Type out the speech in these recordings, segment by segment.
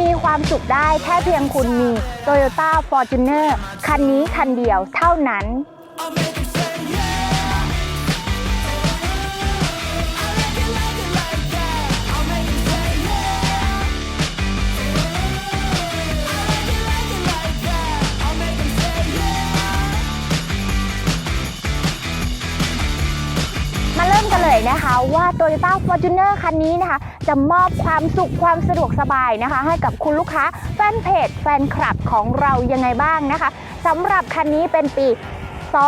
มีความสุขได้แค่เพียงคุณมี Toyota Fortuner คันนี้คันเดียวเท่านั้น นะคะว่า Toyota Fortuner คันนี้นะคะ จะมอบความสุขความสะดวกสบายนะคะ ให้กับคุณลูกค้าแฟนเพจแฟนคลับของเรายังไงบ้างนะคะสำหรับคันนี้เป็นปี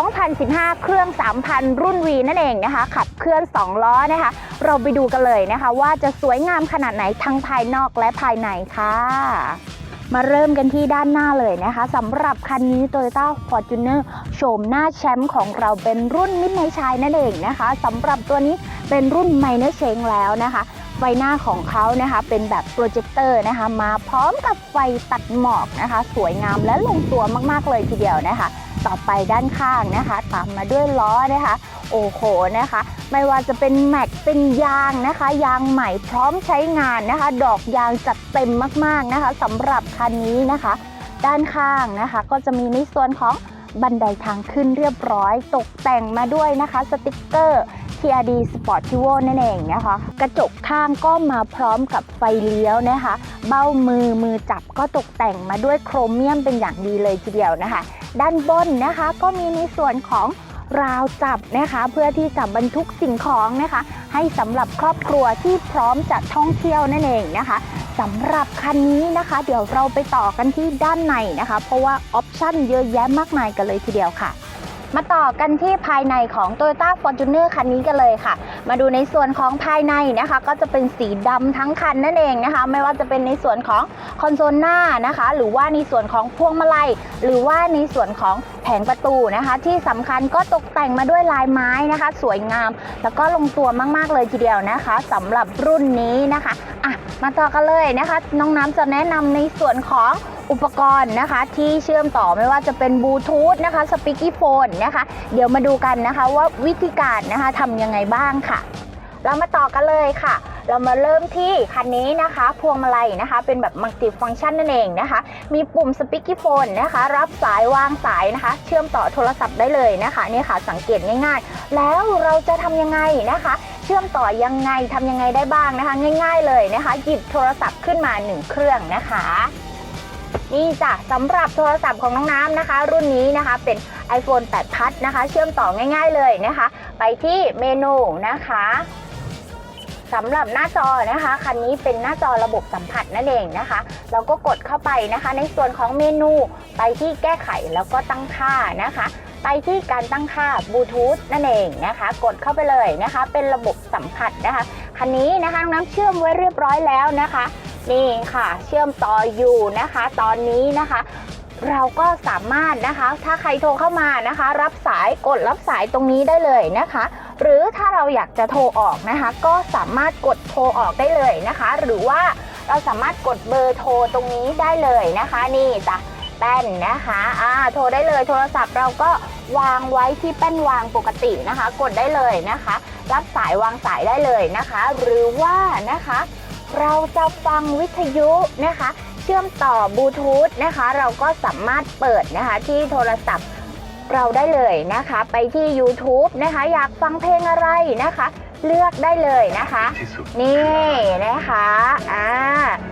2015 เครื่อง 3,000 รุ่น V นั่นเองนะคะ ขับเคลื่อน 2 ล้อนะคะ เราไปดูกันเลยนะคะ ว่าจะสวยงามขนาดไหนทั้งภายนอกและภายในค่ะ มาเริ่มกันที่ด้านหน้าเลยนะคะสำหรับคันนี้ Toyota Fortuner โฉมหน้าแชมป์ของเราเป็นรุ่นมิดไนชายนั่นเองนะคะสำหรับตัวนี้เป็นรุ่นไมเนอร์เชงแล้วนะคะไฟหน้าของเขานะคะเป็นแบบโปรเจคเตอร์นะคะมาพร้อมกับไฟตัดหมอกนะคะ สวยงามและลงตัวมาก ๆ เลยทีเดียวนะคะ ต่อไปด้านข้างนะคะ ตามมาด้วยล้อนะคะ โอ้โหนะคะ ไม่ว่าจะเป็นแม็กเป็นยางนะคะ ยางใหม่พร้อมใช้งานนะคะ ดอกยางจัดเต็มมากๆนะคะสำหรับคันนี้นะคะ ด้านข้างนะคะ ก็จะมีในส่วนของบันไดทางขึ้นเรียบร้อย ตกแต่งมาด้วยนะคะ สติกเกอร์ TRD Sportivo นั่นเองนะคะ กระจกข้างก็มาพร้อมกับไฟเลี้ยวนะคะ เบ้ามือมือจับก็ตกแต่งมาด้วยโครเมียมเป็นอย่างดีเลยทีเดียวนะคะ ด้านบนนะคะ ก็มีในส่วนของราวจับนะคะ เพื่อที่จะบรรทุกสิ่งของนะคะ ให้สำหรับครอบครัวที่พร้อมจะท่องเที่ยวนั่นเองนะคะสำหรับคันนี้นะคะ เดี๋ยวเราไปต่อกันที่ด้านในนะคะ เพราะว่าออปชั่นเยอะแยะมากมายกันเลยทีเดียวค่ะ มาต่อกันที่ภายในของ Toyota Fortuner คันนี้กันเลยค่ะ มาดูในส่วนของภายในนะคะ ก็จะเป็นสีดำทั้งคันนั่นเองนะคะ ไม่ว่าจะเป็นในส่วนของคอนโซลหน้านะคะ หรือว่าในส่วนของพวงมาลัย หรือว่าในส่วนของ แผงประตูนะคะ ที่สำคัญก็ตกแต่งมาด้วยลายไม้นะคะ สวยงาม แล้วก็ลงตัวมาก ๆ เลยทีเดียวนะคะสำหรับรุ่นนี้นะคะอะมาต่อกันเลยนะคะ น้องน้ำจะแนะนำในส่วนของอุปกรณ์นะคะที่เชื่อมต่อไม่ว่าจะเป็นบลูทูธนะคะสปีก e ้โฟนนะคะ เดี๋ยวมาดูกันนะคะว่าวิธีการนะคะทำยังไงบ้างค่ะ เรามาต่อกันเลยค่ะ เรามาเริ่มที่คันนี้นะคะ พวงมาลัยนะคะ เป็นแบบมัลติฟังชันนั่นเองนะคะ มีปุ่มสปีก e ้โฟนนะคะ รับสายวางสายนะคะ เชื่อมต่อโทรศัพท์ได้เลยนะคะนี่ค่ะสังเกตง่ายๆ แล้วเราจะทำยังไงนะคะ เชื่อมต่อยังไงทำยังไงได้บ้างนะคะ ง่าย ๆ เลยนะคะ หยิบโทรศัพท์ขึ้นมาหนึ่งเครื่องนะคะนี่จ้ะสำหรับโทรศัพท์ของน้องน้ำนะคะ รุ่นนี้นะคะเป็น iPhone 8 Plus นะคะ เชื่อมต่อง่าย ๆเลยนะคะ ไปที่เมนูนะคะ สำหรับหน้าจอนะคะคันนี้เป็นหน้าจอระบบสัมผัสนั่นเองนะคะ เราก็กดเข้าไปนะคะ ในส่วนของเมนูไปที่แก้ไขแล้วก็ตั้งค่านะคะ ไปที่การตั้งค่าบลูทูธนั่นเองนะคะ กดเข้าไปเลยนะคะ เป็นระบบสัมผัสนะคะคันนี้นะคะน้องน้ำเชื่อมไว้เรียบร้อยแล้วนะคะ นี่ค่ะ เชื่อมต่ออยู่นะคะ ตอนนี้นะคะเราก็สามารถนะคะ ถ้าใครโทรเข้ามานะคะ รับสายกดรับสายตรงนี้ได้เลยนะคะ หรือถ้าเราอยากจะโทรออกนะคะ ก็สามารถกดโทรออกได้เลยนะคะ หรือว่าเราสามารถกดเบอร์โทรตรงนี้ได้เลยนะคะ นี่จ้ะแป้นนะคะอ่าโทรได้เลยโทรศัพท์เราก็วางไว้ที่แป้นวางปกตินะคะ กดได้เลยนะคะ รับสายวางสายได้เลยนะคะ หรือว่านะคะ เราจะฟังวิทยุนะคะ เชื่อมต่อบลูทูธนะคะ เราก็สามารถเปิดนะคะที่โทรศัพท์ เราได้เลยนะคะ ไปที่ YouTube นะคะ อยากฟังเพลงอะไรนะคะ เลือกได้เลยนะคะที่สุดนี่นะคะอ่า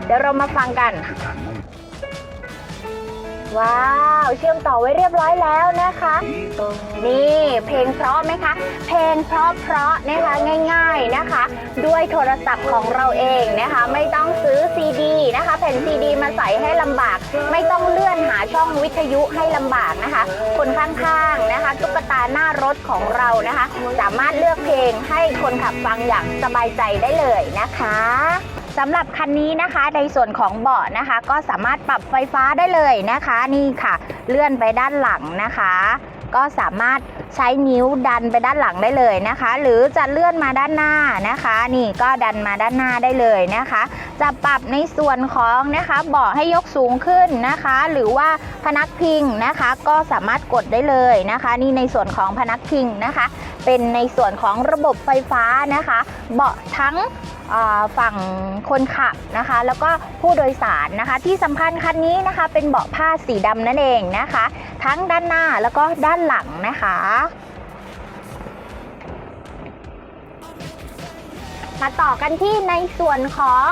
เดี๋ยวเรามาฟังกันคือการมุ่งว้าว เชื่อมต่อไว้เรียบร้อยแล้วนะคะ นี่เพลงเพราะไหมคะ เพลงเพราะเพราะๆนะคะง่าย ๆนะคะ ด้วยโทรศัพท์ของเราเองนะคะ ไม่ต้องซื้อซีดีนะคะ แผ่นซีดีมาใส่ให้ลำบากไม่ต้องเลื่อนหา ช่องวิทยุให้ลำบากนะคะ คนข้างๆนะคะตุ๊กตาหน้ารถของเรานะคะ สามารถเลือกเพลงให้คนขับฟังอย่างสบายใจได้เลยนะคะสำหรับคันนี้นะคะในส่วนของเบาะนะคะ ก็สามารถปรับไฟฟ้าได้เลยนะคะ นี่ค่ะ เลื่อนไปด้านหลังนะคะ ก็สามารถ ใช้นิ้วดันไปด้านหลังได้เลยนะคะ หรือจะเลื่อนมาด้านหน้านะคะ นี่ก็ดันมาด้านหน้าได้เลยนะคะ จะปรับในส่วนของนะคะเบาะให้ยกสูงขึ้นนะคะ หรือว่าพนักพิงนะคะ ก็สามารถกดได้เลยนะคะ นี่ในส่วนของพนักพิงนะคะ เป็นในส่วนของระบบไฟฟ้านะคะ เบาะทั้งฝั่งคนขับนะคะ แล้วก็ผู้โดยสารนะคะ ที่สำคัญคันนี้นะคะเป็นเบาะผ้าสีดำนั่นเองนะคะ ทั้งด้านหน้าแล้วก็ด้านหลังนะคะมาต่อกันที่ในส่วนของ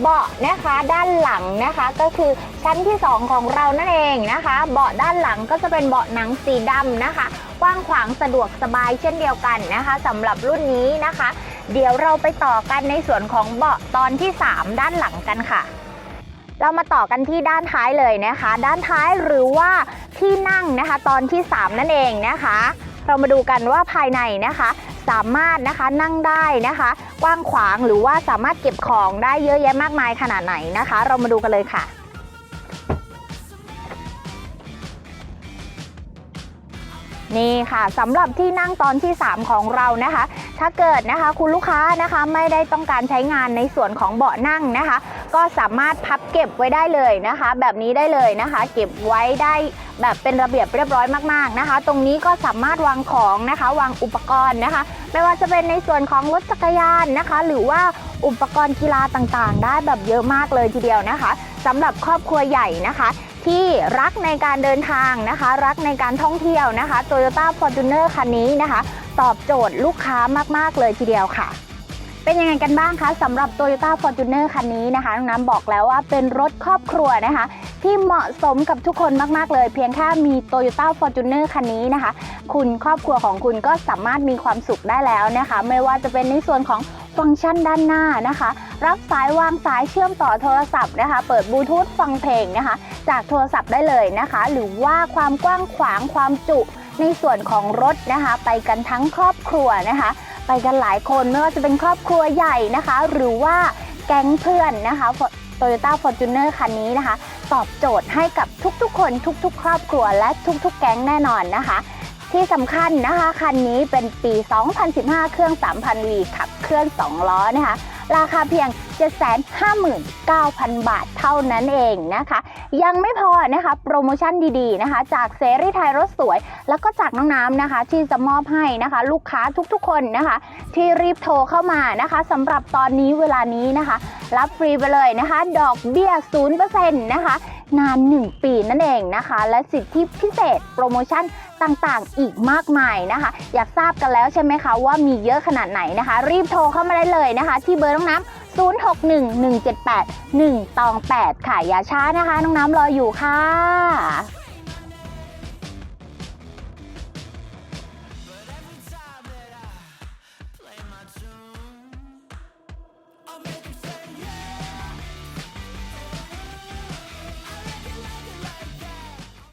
เบาะนะคะด้านหลังนะคะก็คือชั้นที่ 2 ของเรานั่นเองนะคะ เบาะด้านหลังก็จะเป็นเบาะหนังสีดำนะคะ กว้างขวางสะดวกสบายเช่นเดียวกันนะคะสำหรับรุ่นนี้นะคะ เดี๋ยวเราไปต่อกันในส่วนของเบาะตอนที่ 3 ด้านหลังกันค่ะเรามาต่อกันที่ด้านท้ายเลยนะคะ ด้านท้ายหรือว่าที่นั่งนะคะตอนที่ 3 นั่นเองนะคะ เรามาดูกันว่าภายในนะคะ สามารถนะคะนั่งได้นะคะกว้างขวางหรือว่าสามารถเก็บของได้เยอะแยะมากมายขนาดไหนนะคะ เรามาดูกันเลยค่ะ นี่ค่ะสำหรับที่นั่งตอนที่ 3 ของเรานะคะ ถ้าเกิดนะคะคุณลูกค้านะคะไม่ได้ต้องการใช้งานในส่วนของเบาะนั่งนะคะ ก็สามารถพับเก็บไว้ได้เลยนะคะ แบบนี้ได้เลยนะคะ เก็บไว้ได้แบบเป็นระเบียบเรียบร้อยมากๆนะคะ ตรงนี้ก็สามารถวางของนะคะ วางอุปกรณ์นะคะ ไม่ว่าจะเป็นในส่วนของรถจักรยานนะคะ หรือว่าอุปกรณ์กีฬาต่างๆ ได้แบบเยอะมากเลยทีเดียวนะคะสำหรับครอบครัวใหญ่นะคะ ที่รักในการเดินทางนะคะ รักในการท่องเที่ยวนะคะ Toyota Fortuner คันนี้นะคะ ตอบโจทย์ลูกค้ามาก ๆ เลยทีเดียวค่ะ เป็นยังไงกันบ้างคะสำหรับ Toyota Fortuner คันนี้นะคะน้องน้ำบอกแล้วว่าเป็นรถครอบครัวนะคะ ที่เหมาะสมกับทุกคนมาก ๆ เลย เพียงแค่มี Toyota Fortuner คันนี้นะคะ คุณครอบครัวของคุณก็สามารถมีความสุขได้แล้วนะคะ ไม่ว่าจะเป็นในส่วนของ ฟังก์ชันด้านหน้านะคะ รับสายวางสายเชื่อมต่อโทรศัพท์นะคะ เปิดบลูทูธฟังเพลงนะคะ จากโทรศัพท์ได้เลยนะคะ หรือว่าความกว้างขวางความจุในส่วนของรถนะคะ ไปกันทั้งครอบครัวนะคะ ไปกันหลายคนไม่ว่าจะเป็นครอบครัวใหญ่นะคะ หรือว่าแก๊งเพื่อนนะคะ Toyota Fortuner คันนี้นะคะ ตอบโจทย์ให้กับทุกๆ คนทุก ๆ ครอบครัวและทุก ๆ แก๊งแน่นอนนะคะ ที่สำคัญนะคะคันนี้เป็นปี 2015 เครื่อง 3,000V ขับเคลื่อน 2 ล้อนะคะ ราคาเพียง 759,000 บาทเท่านั้นเองนะคะ ยังไม่พอนะคะโปรโมชั่นดีๆนะคะ จากเซรีไทยรถสวย แล้วก็จากน้องน้ำนะคะ ที่จะมอบให้นะคะ ลูกค้าทุกๆคนนะคะ ที่รีบโทรเข้ามานะคะสำหรับตอนนี้เวลานี้นะคะ รับฟรีไปเลยนะคะ ดอกเบี้ย 0%นะคะนาน 1 ปีนั่นเองนะคะ และสิทธิพิเศษโปรโมชั่น ต่างๆ อีกมากมายนะคะ อยากทราบกันแล้วใช่ไหมคะว่ามีเยอะขนาดไหนนะคะ รีบโทรเข้ามาได้เลยนะคะ ที่เบอร์น้องน้ำ061178 1ตอง8ค่ะอย่าช้านะคะ น้องน้ำรออยู่ค่ะ